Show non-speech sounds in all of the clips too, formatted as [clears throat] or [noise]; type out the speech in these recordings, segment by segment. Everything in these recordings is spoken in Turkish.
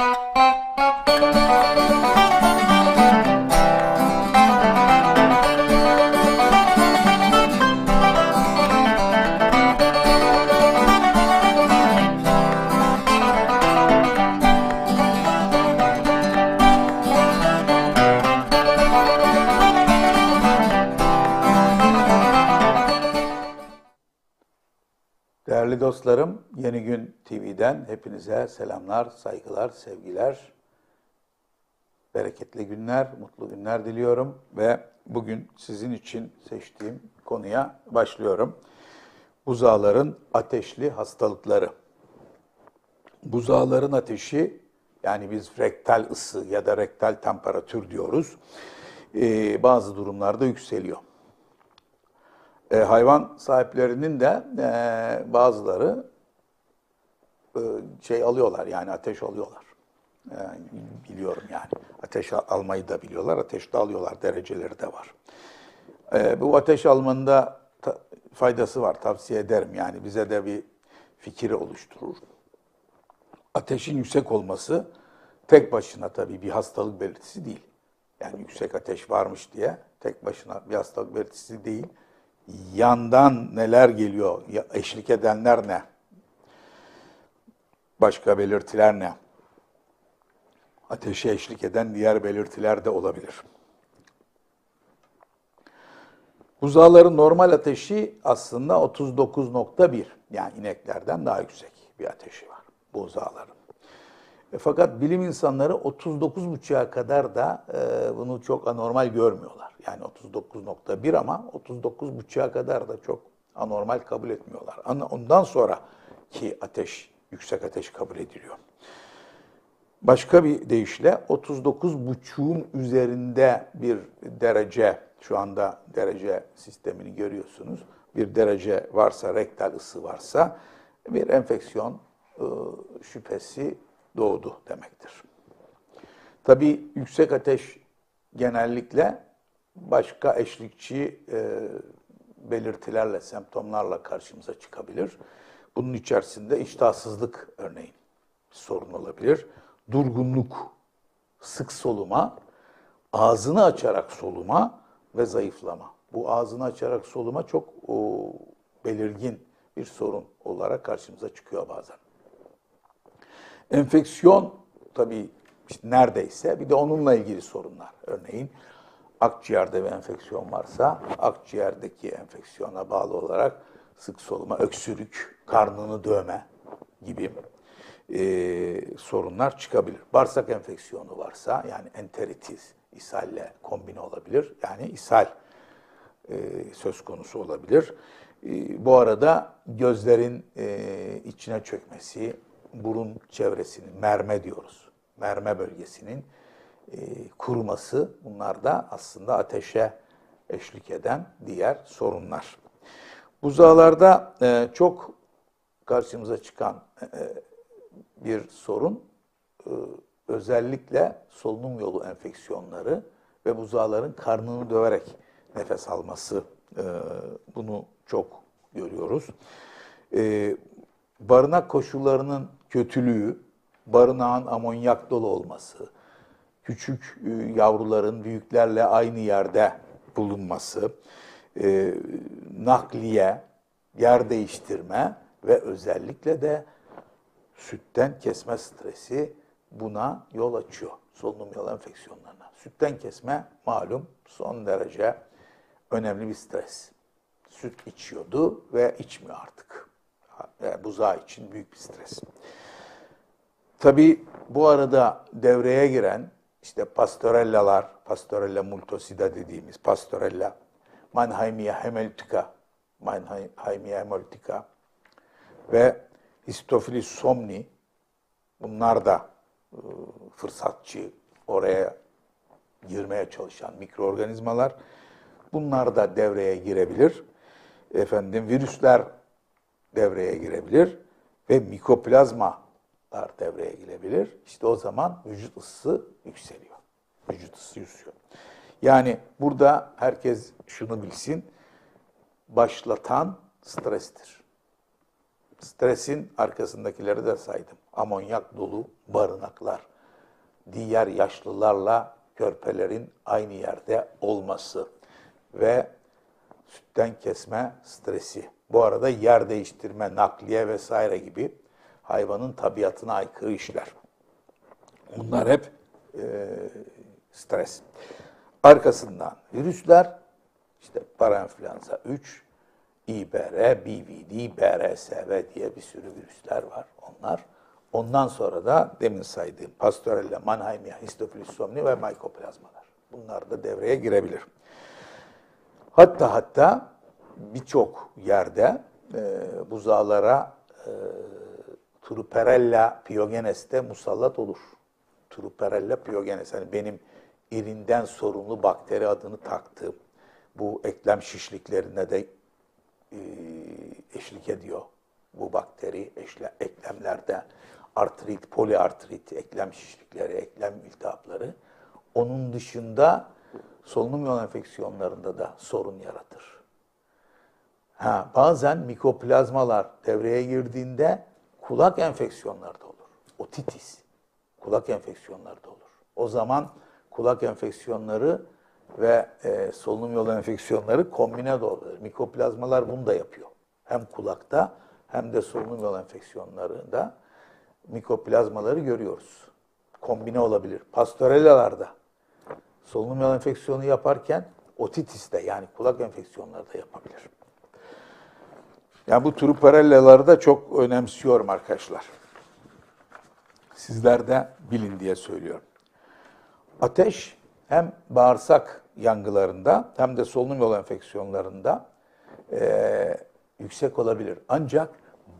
Değerli dostlarım, Yeni Gün TV'den hepinize selamlar, saygılar, sevgiler, bereketli günler, mutlu günler diliyorum ve bugün sizin için seçtiğim konuya başlıyorum. Buzağların ateşli hastalıkları. Buzağların ateşi, yani biz rektal ısı ya da rektal temperatür diyoruz, ee, bazı durumlarda yükseliyor. E, hayvan sahiplerinin de e, bazıları e, şey alıyorlar yani ateş alıyorlar. E, biliyorum yani. Ateş al- almayı da biliyorlar, ateş de alıyorlar. Dereceleri de var. E, bu ateş almanın da ta- faydası var. Tavsiye ederim yani bize de bir fikir oluşturur. Ateşin yüksek olması tek başına tabii bir hastalık belirtisi değil. Yani yüksek ateş varmış diye tek başına bir hastalık belirtisi değil. Yandan neler geliyor, eşlik edenler ne? Başka belirtiler ne? Ateşe eşlik eden diğer belirtiler de olabilir. Buzağların normal ateşi aslında 39.1. Yani ineklerden daha yüksek bir ateşi var buzağların. E, fakat bilim insanları 39.5'a kadar da e, bunu çok anormal görmüyorlar. Yani 39.1 ama 39.5'a kadar da çok anormal kabul etmiyorlar. Ondan sonra ki ateş, yüksek ateş kabul ediliyor. Başka bir deyişle 39.5'un üzerinde bir derece, şu anda derece sistemini görüyorsunuz. Bir derece varsa, rektal ısı varsa bir enfeksiyon e, şüphesi doğdu demektir. Tabii yüksek ateş genellikle başka eşlikçi e, belirtilerle, semptomlarla karşımıza çıkabilir. Bunun içerisinde iştahsızlık örneğin sorun olabilir. Durgunluk, sık soluma, ağzını açarak soluma ve zayıflama. Bu ağzını açarak soluma çok o, belirgin bir sorun olarak karşımıza çıkıyor bazen. Enfeksiyon tabii işte neredeyse bir de onunla ilgili sorunlar. Örneğin akciğerde bir enfeksiyon varsa akciğerdeki enfeksiyona bağlı olarak sık soluma, öksürük, karnını dövme gibi e, sorunlar çıkabilir. Bağırsak enfeksiyonu varsa yani enteritis, ishalle kombine olabilir. Yani ishal e, söz konusu olabilir. E, bu arada gözlerin e, içine çökmesi, burun çevresinin, merme diyoruz, merme bölgesinin e, kuruması bunlar da aslında ateşe eşlik eden diğer sorunlar. Buzağlarda e, çok karşımıza çıkan e, bir sorun e, özellikle solunum yolu enfeksiyonları ve buzağların karnını döverek nefes alması e, bunu çok görüyoruz. E, barınak koşullarının kötülüğü, barınağın amonyak dolu olması, küçük e, yavruların büyüklerle aynı yerde bulunması, e, nakliye, yer değiştirme ve özellikle de sütten kesme stresi buna yol açıyor. Solunum yolu enfeksiyonlarına. Sütten kesme malum son derece önemli bir stres. Süt içiyordu ve içmiyor artık. Yani buzağı için büyük bir stres. Tabii bu arada devreye giren işte pastorellalar, pastorella multosida dediğimiz pastorella, Mannheimia hemolytica, Mannheimia hemolytica ve Histophilus somni bunlar da e, fırsatçı oraya girmeye çalışan mikroorganizmalar. Bunlar da devreye girebilir. Efendim virüsler devreye girebilir ve mikoplazmalar devreye girebilir. İşte o zaman vücut ısısı yükseliyor. Vücut ısısı yükseliyor. Yani burada herkes şunu bilsin. Başlatan strestir. Stresin arkasındakileri de saydım. Amonyak dolu barınaklar, diğer yaşlılarla körpelerin aynı yerde olması ve sütten kesme stresi. Bu arada yer değiştirme, nakliye vesaire gibi hayvanın tabiatına aykırı işler. Bunlar hep e, stres. Arkasından virüsler, işte parainfluenza 3, İBR, BVD, BRSV diye bir sürü virüsler var onlar. Ondan sonra da demin saydığım Pastorella, Mannheimia, Histofilus somni ve Mycoplazmalar. Bunlar da devreye girebilir. Hatta hatta birçok yerde e, buzağlara e, Truperella pyogenes de musallat olur. Truperella pyogenes. Hani benim irinden sorumlu bakteri adını taktığım bu eklem şişliklerine de e, eşlik ediyor bu bakteri eşle, eklemlerde artrit, poliartrit, eklem şişlikleri, eklem iltihapları. Onun dışında solunum yolu enfeksiyonlarında da sorun yaratır. Ha, bazen mikoplazmalar devreye girdiğinde kulak enfeksiyonlarda olur. Otitis, kulak enfeksiyonlarda olur. O zaman kulak enfeksiyonları ve e, solunum yolu enfeksiyonları kombine de olur. Mikoplazmalar bunu da yapıyor. Hem kulakta hem de solunum yolu enfeksiyonlarında mikoplazmaları görüyoruz. Kombine olabilir. Pastorellalarda solunum yolu enfeksiyonu yaparken otitis de yani kulak enfeksiyonları da yapabilir. Yani bu truparellaları da çok önemsiyorum arkadaşlar. Sizler de bilin diye söylüyorum. Ateş hem bağırsak yangılarında hem de solunum yolu enfeksiyonlarında e, yüksek olabilir. Ancak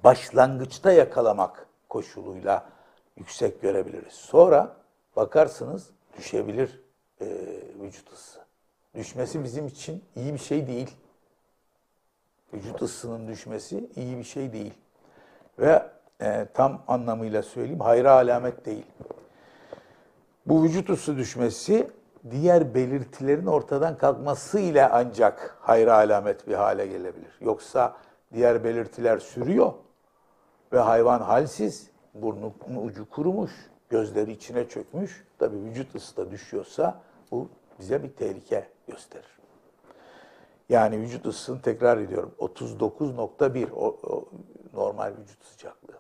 başlangıçta yakalamak koşuluyla yüksek görebiliriz. Sonra bakarsınız düşebilir e, vücut ısısı. Düşmesi bizim için iyi bir şey değil. Vücut ısısının düşmesi iyi bir şey değil. Ve e, tam anlamıyla söyleyeyim hayra alamet değil. Bu vücut ısı düşmesi diğer belirtilerin ortadan kalkması ile ancak hayra alamet bir hale gelebilir. Yoksa diğer belirtiler sürüyor ve hayvan halsiz, burnunun ucu kurumuş, gözleri içine çökmüş. Tabi vücut ısı da düşüyorsa bu bize bir tehlike gösterir. Yani vücut ısısını tekrar ediyorum 39.1 o, o normal vücut sıcaklığı.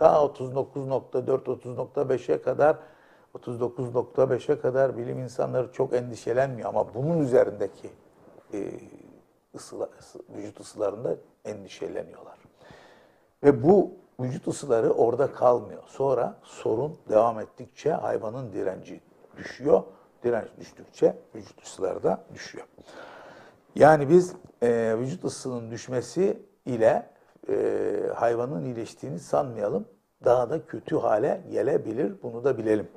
Daha 39.4 39.5'e kadar 39.5'e kadar bilim insanları çok endişelenmiyor ama bunun üzerindeki e, ısılar, ısı, vücut ısılarında endişeleniyorlar. Ve bu vücut ısıları orada kalmıyor. Sonra sorun devam ettikçe hayvanın direnci düşüyor. Direnç düştükçe vücut ısıları da düşüyor. Yani biz e, vücut ısısının düşmesi ile e, hayvanın iyileştiğini sanmayalım. Daha da kötü hale gelebilir. Bunu da bilelim.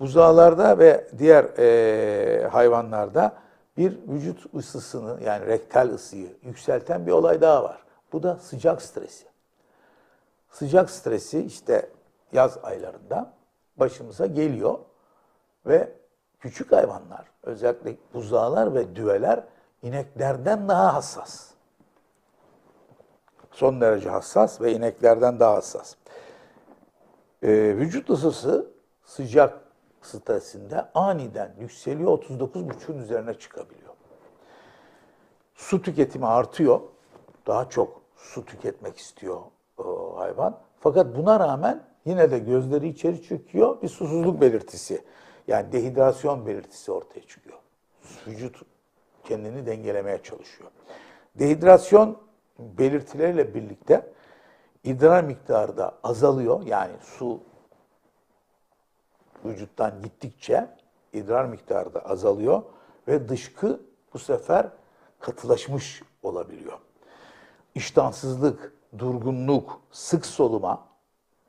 Buzağlarda ve diğer e, hayvanlarda bir vücut ısısını yani rektal ısıyı yükselten bir olay daha var. Bu da sıcak stresi. Sıcak stresi işte yaz aylarında başımıza geliyor ve küçük hayvanlar özellikle buzağlar ve düveler ineklerden daha hassas. Son derece hassas ve ineklerden daha hassas. Ee, vücut ısısı sıcak stresinde aniden yükseliyor 39,5'un üzerine çıkabiliyor. Su tüketimi artıyor. Daha çok su tüketmek istiyor o hayvan. Fakat buna rağmen yine de gözleri içeri çöküyor. Bir susuzluk belirtisi. Yani dehidrasyon belirtisi ortaya çıkıyor. Vücut kendini dengelemeye çalışıyor. Dehidrasyon belirtileriyle birlikte idrar miktarı da azalıyor. Yani su vücuttan gittikçe idrar miktarı da azalıyor ve dışkı bu sefer katılaşmış olabiliyor. İştahsızlık, durgunluk, sık soluma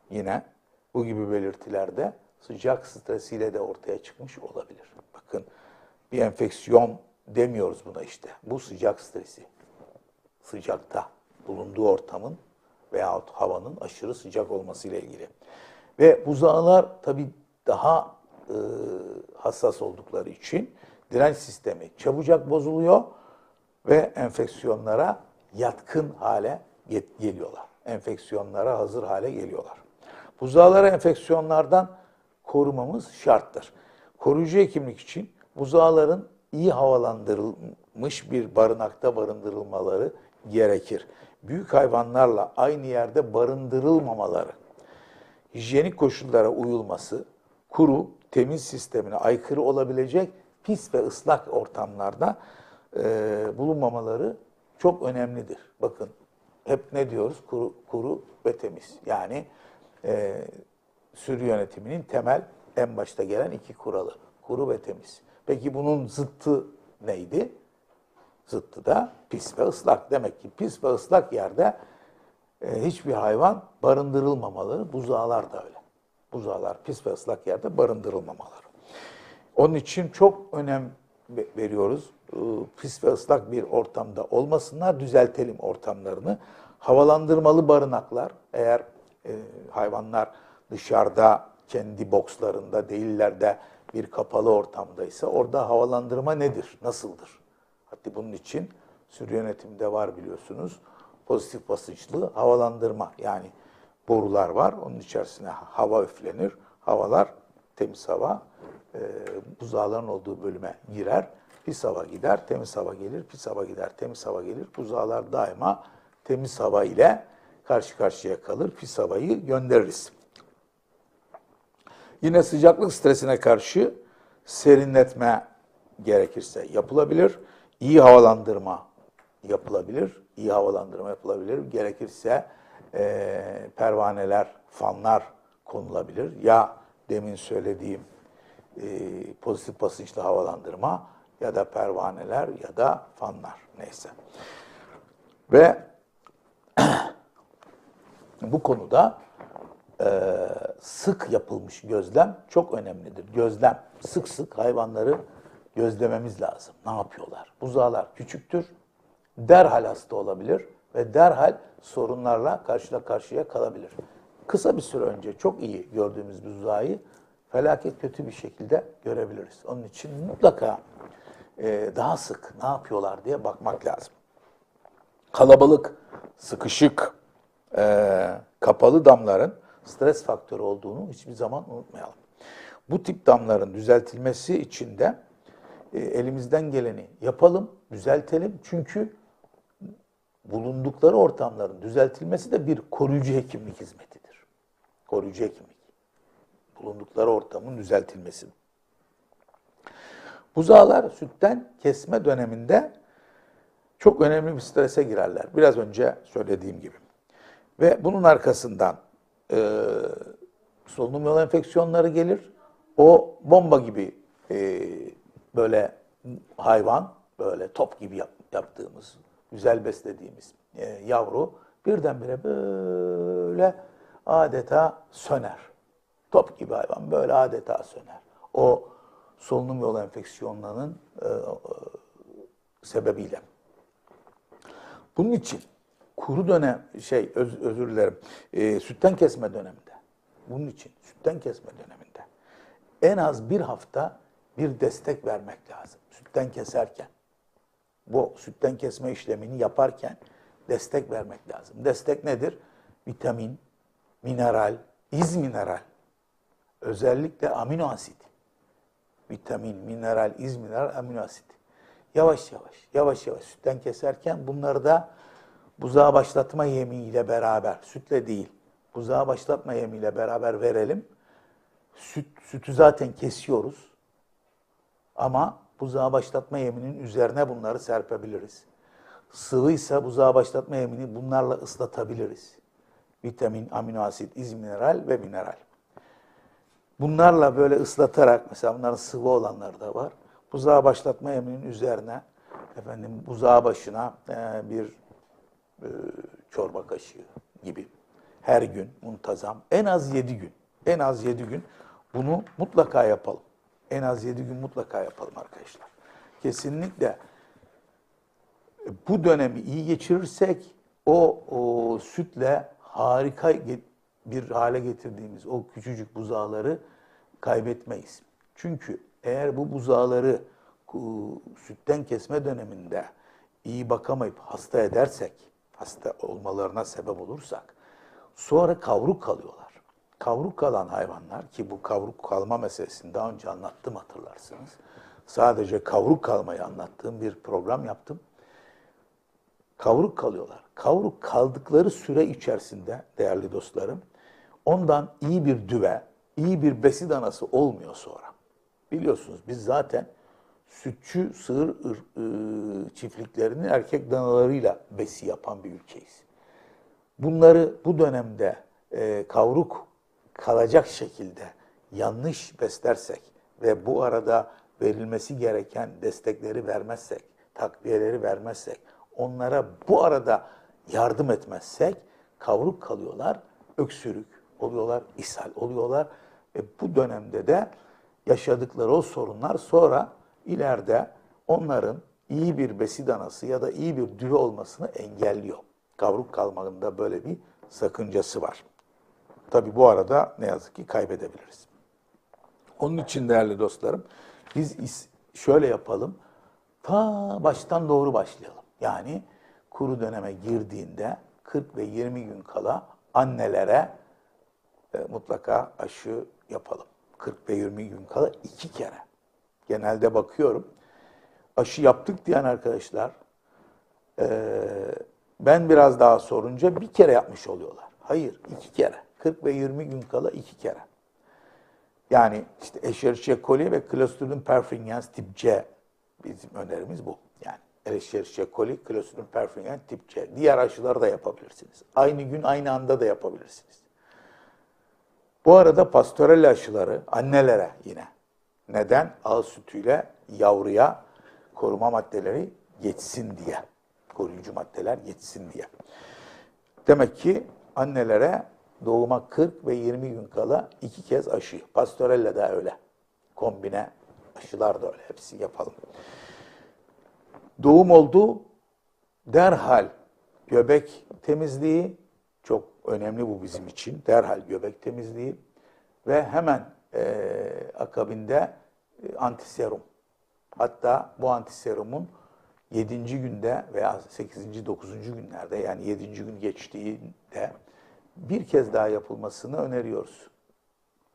yine bu gibi belirtilerde sıcak stresiyle de ortaya çıkmış olabilir. Bakın bir enfeksiyon demiyoruz buna işte. Bu sıcak stresi. Sıcakta bulunduğu ortamın veyahut havanın aşırı sıcak olması ile ilgili. Ve buzağlar tabii daha e, hassas oldukları için direnç sistemi çabucak bozuluyor ve enfeksiyonlara yatkın hale geliyorlar. Enfeksiyonlara hazır hale geliyorlar. Buzağlara enfeksiyonlardan korumamız şarttır. Koruyucu hekimlik için buzağların iyi havalandırılmış bir barınakta barındırılmaları gerekir. Büyük hayvanlarla aynı yerde barındırılmamaları, hijyenik koşullara uyulması, kuru, temiz sistemine aykırı olabilecek pis ve ıslak ortamlarda e, bulunmamaları çok önemlidir. Bakın hep ne diyoruz? Kuru, kuru ve temiz. Yani e, sürü yönetiminin temel en başta gelen iki kuralı. Kuru ve temiz. Peki bunun zıttı neydi? Zıttı da pis ve ıslak. Demek ki pis ve ıslak yerde e, hiçbir hayvan barındırılmamalı. Buzağlar da öyle. Buzağlar pis ve ıslak yerde barındırılmamaları. Onun için çok önem veriyoruz. E, pis ve ıslak bir ortamda olmasınlar, düzeltelim ortamlarını. Havalandırmalı barınaklar, eğer e, hayvanlar dışarıda kendi bokslarında değiller de bir kapalı ortamdaysa orada havalandırma nedir, nasıldır? Hatta bunun için sürü yönetiminde var biliyorsunuz. Pozitif basınçlı havalandırma yani borular var. Onun içerisine hava üflenir. Havalar temiz hava e, buzağların olduğu bölüme girer. Pis hava gider, temiz hava gelir. Pis hava gider, temiz hava gelir. Buzağlar daima temiz hava ile karşı karşıya kalır. Pis havayı göndeririz. Yine sıcaklık stresine karşı serinletme gerekirse yapılabilir. İyi havalandırma yapılabilir. İyi havalandırma yapılabilir. Gerekirse e, pervaneler, fanlar konulabilir. Ya demin söylediğim e, pozitif basınçlı havalandırma ya da pervaneler ya da fanlar neyse. Ve [clears throat] bu konuda e, sık yapılmış gözlem çok önemlidir. Gözlem, sık sık hayvanları gözlememiz lazım. Ne yapıyorlar? Buzağlar küçüktür, derhal hasta olabilir ve derhal sorunlarla karşıya karşıya kalabilir. Kısa bir süre önce çok iyi gördüğümüz buzağı felaket kötü bir şekilde görebiliriz. Onun için mutlaka e, daha sık ne yapıyorlar diye bakmak lazım. Kalabalık, sıkışık, e, kapalı damların stres faktörü olduğunu hiçbir zaman unutmayalım. Bu tip damların düzeltilmesi için de e, elimizden geleni yapalım, düzeltelim. Çünkü bulundukları ortamların düzeltilmesi de bir koruyucu hekimlik hizmetidir. Koruyucu hekimlik. Bulundukları ortamın düzeltilmesi. Buzağlar sütten kesme döneminde çok önemli bir strese girerler. Biraz önce söylediğim gibi. Ve bunun arkasından e, solunum yolu enfeksiyonları gelir. O bomba gibi e, böyle hayvan, böyle top gibi yap, yaptığımız, güzel beslediğimiz e, yavru birdenbire böyle adeta söner. Top gibi hayvan böyle adeta söner. O solunum yolu enfeksiyonlarının e, e, sebebiyle. Bunun için kuru dönem şey öz, özür dilerim e, sütten kesme döneminde bunun için sütten kesme döneminde en az bir hafta bir destek vermek lazım. Sütten keserken bu sütten kesme işlemini yaparken destek vermek lazım. Destek nedir? Vitamin, mineral, iz mineral, özellikle amino asit. Vitamin, mineral, iz mineral, amino asit. Yavaş yavaş, yavaş yavaş sütten keserken bunları da buzağa başlatma yemiyle beraber, sütle değil, buzağa başlatma yemiyle beraber verelim. Süt, sütü zaten kesiyoruz. Ama buzağa başlatma yeminin üzerine bunları serpebiliriz. Sıvıysa buzağa başlatma yemini bunlarla ıslatabiliriz. Vitamin, amino asit, iz mineral ve mineral. Bunlarla böyle ıslatarak, mesela bunların sıvı olanları da var. Buzağa başlatma yeminin üzerine, efendim buzağa başına e, bir e, çorba kaşığı gibi her gün muntazam en az yedi gün en az yedi gün bunu mutlaka yapalım. En az yedi gün mutlaka yapalım arkadaşlar. Kesinlikle bu dönemi iyi geçirirsek o, o sütle harika bir hale getirdiğimiz o küçücük buzağları kaybetmeyiz. Çünkü eğer bu buzağları sütten kesme döneminde iyi bakamayıp hasta edersek, hasta olmalarına sebep olursak, sonra kavruk kalıyorlar. kavruk kalan hayvanlar ki bu kavruk kalma meselesini daha önce anlattım hatırlarsınız. Sadece kavruk kalmayı anlattığım bir program yaptım. Kavruk kalıyorlar. Kavruk kaldıkları süre içerisinde değerli dostlarım ondan iyi bir düve, iyi bir besi danası olmuyor sonra. Biliyorsunuz biz zaten sütçü sığır ır- ıı, çiftliklerinin erkek danalarıyla besi yapan bir ülkeyiz. Bunları bu dönemde e, kavruk kalacak şekilde yanlış beslersek ve bu arada verilmesi gereken destekleri vermezsek, takviyeleri vermezsek, onlara bu arada yardım etmezsek kavruk kalıyorlar, öksürük oluyorlar, ishal oluyorlar ve bu dönemde de yaşadıkları o sorunlar sonra ileride onların iyi bir besi danası ya da iyi bir düve olmasını engelliyor. Kavruk kalmanında böyle bir sakıncası var. Tabi bu arada ne yazık ki kaybedebiliriz. Onun için değerli dostlarım biz şöyle yapalım. Ta baştan doğru başlayalım. Yani kuru döneme girdiğinde 40 ve 20 gün kala annelere e, mutlaka aşı yapalım. 40 ve 20 gün kala iki kere. Genelde bakıyorum. Aşı yaptık diyen arkadaşlar e, ben biraz daha sorunca bir kere yapmış oluyorlar. Hayır, iki kere. 40 ve 20 gün kala iki kere. Yani işte Escherichia coli ve Clostridium perfringens tip C bizim önerimiz bu. Yani Escherichia coli, Clostridium perfringens tip C. Diğer aşıları da yapabilirsiniz. Aynı gün aynı anda da yapabilirsiniz. Bu arada pastorella aşıları annelere yine. Neden? Ağız sütüyle yavruya koruma maddeleri geçsin diye. Koruyucu maddeler geçsin diye. Demek ki annelere doğuma 40 ve 20 gün kala iki kez aşı. Pastorella da öyle. Kombine aşılar da öyle. Hepsi yapalım. Doğum oldu. Derhal göbek temizliği çok önemli bu bizim için. Derhal göbek temizliği ve hemen e, akabinde e, antiserum. Hatta bu antiserumun 7. günde veya 8. 9. günlerde yani 7. gün geçtiğinde bir kez daha yapılmasını öneriyoruz.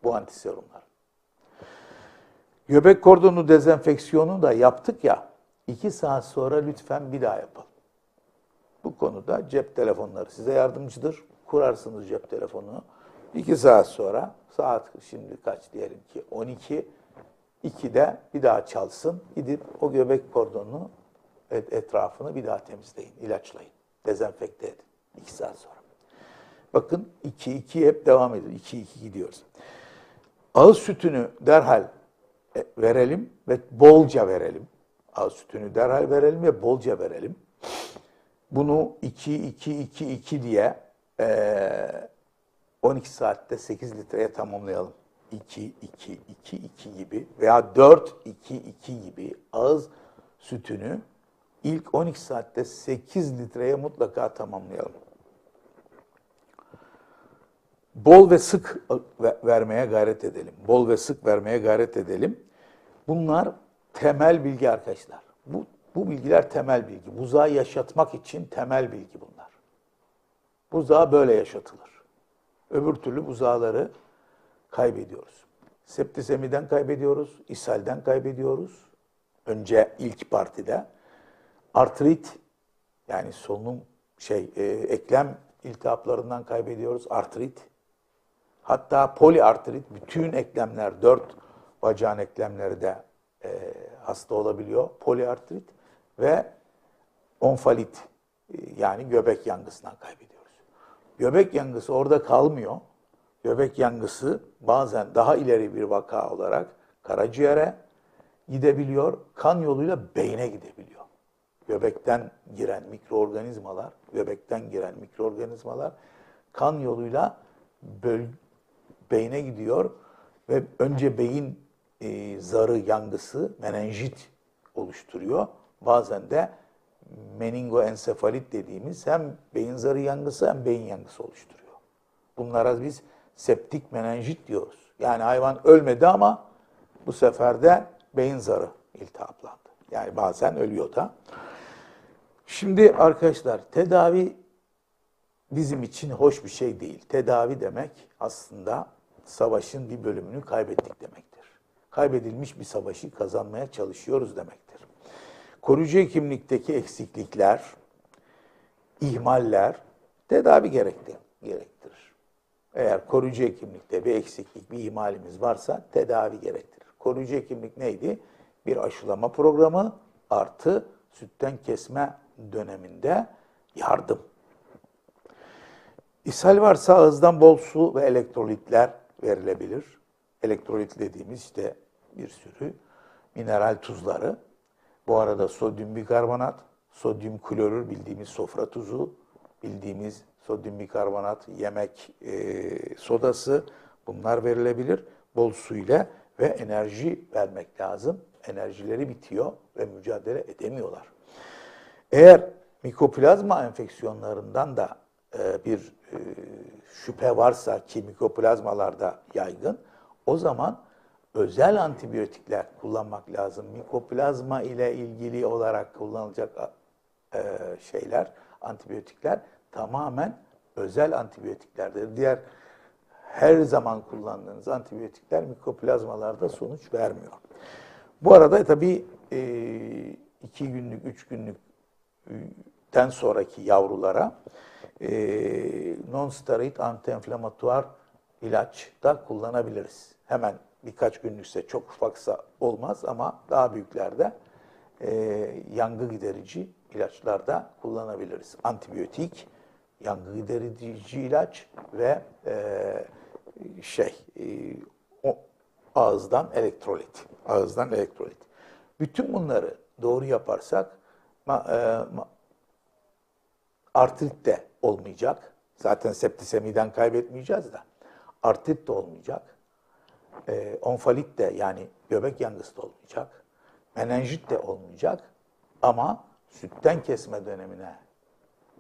Bu antiserumlar. Göbek kordonu dezenfeksiyonu da yaptık ya, 2 saat sonra lütfen bir daha yapalım. Bu konuda cep telefonları size yardımcıdır. Kurarsınız cep telefonunu. 2 saat sonra, saat şimdi kaç diyelim ki 12, 2'de bir daha çalsın. Gidip o göbek kordonunu et- etrafını bir daha temizleyin, ilaçlayın, dezenfekte edin. 2 saat sonra. Bakın 2-2 hep devam ediyor. 2-2 gidiyoruz. Ağız sütünü derhal e, verelim ve bolca verelim. Ağız sütünü derhal verelim ve bolca verelim. Bunu 2-2-2-2 diye e, 12 saatte 8 litreye tamamlayalım. 2-2-2-2 gibi veya 4-2-2 gibi ağız sütünü ilk 12 saatte 8 litreye mutlaka tamamlayalım. Bol ve sık ve- vermeye gayret edelim. Bol ve sık vermeye gayret edelim. Bunlar temel bilgi arkadaşlar. Bu, bu bilgiler temel bilgi. Buzağı yaşatmak için temel bilgi bunlar. Buzağı böyle yaşatılır. Öbür türlü buzağları kaybediyoruz. Septisemiden kaybediyoruz, ishalden kaybediyoruz. Önce ilk partide. Artrit yani solunum şey e, eklem iltihaplarından kaybediyoruz. Artrit. Hatta poliartrit bütün eklemler, dört bacağın eklemleri de e, hasta olabiliyor. Poliartrit ve onfalit e, yani göbek yangısından kaybediyoruz. Göbek yangısı orada kalmıyor. Göbek yangısı bazen daha ileri bir vaka olarak karaciğere gidebiliyor, kan yoluyla beyne gidebiliyor. Göbekten giren mikroorganizmalar, göbekten giren mikroorganizmalar kan yoluyla böl, beyne gidiyor ve önce beyin e, zarı yangısı, menenjit oluşturuyor. Bazen de meningoensefalit dediğimiz hem beyin zarı yangısı hem beyin yangısı oluşturuyor. Bunlara biz septik menenjit diyoruz. Yani hayvan ölmedi ama bu sefer de beyin zarı iltihaplandı. Yani bazen ölüyor da. Şimdi arkadaşlar tedavi bizim için hoş bir şey değil. Tedavi demek aslında savaşın bir bölümünü kaybettik demektir. Kaybedilmiş bir savaşı kazanmaya çalışıyoruz demektir. Koruyucu hekimlikteki eksiklikler, ihmaller tedavi gerekti, gerektirir. Eğer koruyucu hekimlikte bir eksiklik, bir ihmalimiz varsa tedavi gerektirir. Koruyucu hekimlik neydi? Bir aşılama programı artı sütten kesme döneminde yardım. İshal varsa ağızdan bol su ve elektrolitler verilebilir. Elektrolit dediğimiz işte bir sürü mineral tuzları. Bu arada sodyum bikarbonat, sodyum klorür bildiğimiz sofra tuzu, bildiğimiz sodyum bikarbonat, yemek e, sodası bunlar verilebilir. Bol su ile ve enerji vermek lazım. Enerjileri bitiyor ve mücadele edemiyorlar. Eğer mikoplazma enfeksiyonlarından da e, bir e, şüphe varsa ki mikoplazmalarda yaygın, o zaman özel antibiyotikler kullanmak lazım. Mikoplazma ile ilgili olarak kullanılacak e, şeyler, antibiyotikler tamamen özel antibiyotiklerdir. Diğer her zaman kullandığınız antibiyotikler mikoplazmalarda sonuç vermiyor. Bu arada tabii e, iki günlük, üç günlükten sonraki yavrulara e, non-steroid antiinflamatuar ilaç da kullanabiliriz. Hemen birkaç günlükse çok ufaksa olmaz ama daha büyüklerde e, yangı giderici ilaçlar da kullanabiliriz. Antibiyotik, yangı giderici ilaç ve e, şey e, o, ağızdan elektrolit. Ağızdan elektrolit. Bütün bunları doğru yaparsak ma, e, ma, artrit de olmayacak. Zaten septisemiden kaybetmeyeceğiz de. Artrit de olmayacak. E, onfalit de yani göbek yangısı da olmayacak. Menenjit de olmayacak. Ama sütten kesme dönemine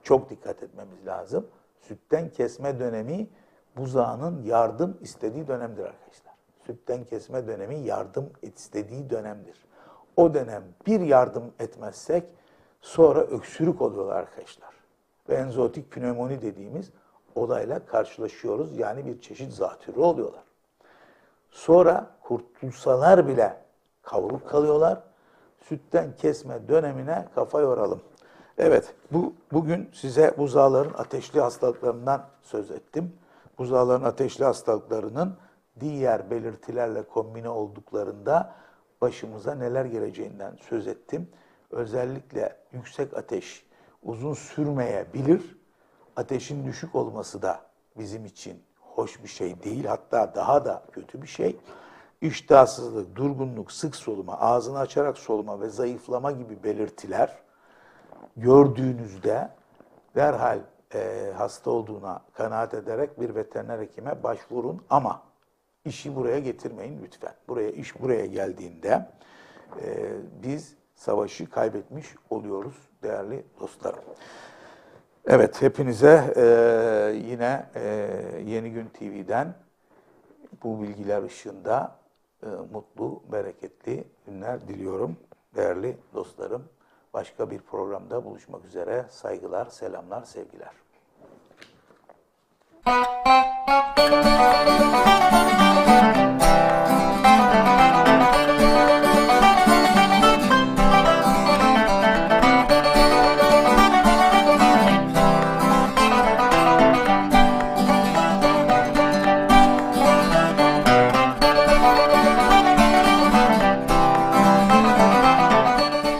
çok dikkat etmemiz lazım. Sütten kesme dönemi buzağının yardım istediği dönemdir arkadaşlar. Sütten kesme dönemi yardım istediği dönemdir. O dönem bir yardım etmezsek sonra öksürük oluyorlar arkadaşlar. Ve enzootik pnömoni dediğimiz olayla karşılaşıyoruz. Yani bir çeşit zatürre oluyorlar. Sonra kurtulsalar bile kavruk kalıyorlar. Sütten kesme dönemine kafa yoralım. Evet, bu bugün size buzağların ateşli hastalıklarından söz ettim. Buzağların ateşli hastalıklarının diğer belirtilerle kombine olduklarında başımıza neler geleceğinden söz ettim. Özellikle yüksek ateş uzun sürmeyebilir. Ateşin düşük olması da bizim için hoş bir şey değil. Hatta daha da kötü bir şey. İştahsızlık, durgunluk, sık soluma, ağzını açarak soluma ve zayıflama gibi belirtiler gördüğünüzde derhal e, hasta olduğuna kanaat ederek bir veteriner hekime başvurun ama işi buraya getirmeyin lütfen. Buraya iş buraya geldiğinde e, biz savaşı kaybetmiş oluyoruz değerli dostlarım. Evet hepinize e, yine e, Yeni Gün TV'den bu bilgiler ışığında e, mutlu, bereketli günler diliyorum değerli dostlarım. Başka bir programda buluşmak üzere. Saygılar, selamlar, sevgiler.